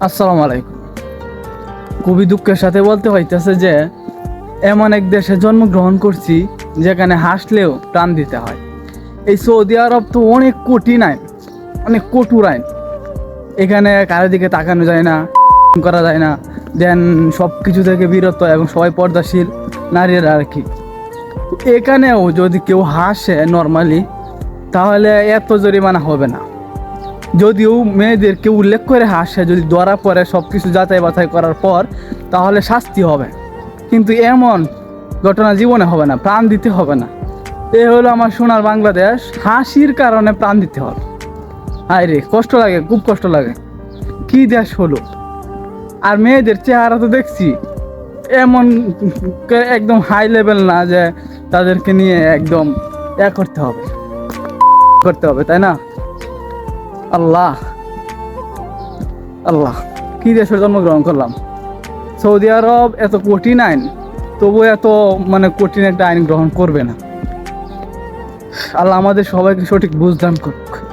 আসসালামু আলাইকুম। খুবই দুঃখের সাথে বলতে হইতেছে যে, এমন এক দেশে জন্মগ্রহণ করছি যেখানে হাসলেও প্রাণ দিতে হয়। এই সৌদি আরব তো অনেক কঠিন আইন, অনেক কঠোর আইন। এখানে কারও দিকে তাকানো যায় না, করা যায় না। দেন সব কিছু থেকে বিরত এবং সবাই পর্দাশীল নারীরা আর কি। এখানেও যদি কেউ হাসে নর্মালি তাহলে এত জরিমানা হবে না। যদিও মেয়েদেরকে উল্লেখ করে হাসে, যদি ধরা পড়ে সব কিছু যাচাই বাছাই করার পর, তাহলে শাস্তি হবে। কিন্তু এমন ঘটনা জীবনে হবে না, প্রাণ দিতে হবে না। এ হলো আমার সোনার বাংলাদেশ, হাসির কারণে প্রাণ দিতে হবে। হায় রে, কষ্ট লাগে, খুব কষ্ট লাগে। কি দেশ হলো? আর মেয়েদের চেহারা তো দেখছি, এমন একদম হাই লেভেল না যে তাদেরকে নিয়ে একদম এ করতে হবে। করতে হবে, তাই না? আল্লাহ। আল্লাহ। কি দেশে জন্মগ্রহণ করলাম। সৌদি আরব এত কঠিন আইন তবু এত মানে কঠিন একটা আইন গ্রহণ করবে না। আল্লাহ আমাদের সবাইকে সঠিক বুঝদান করুক।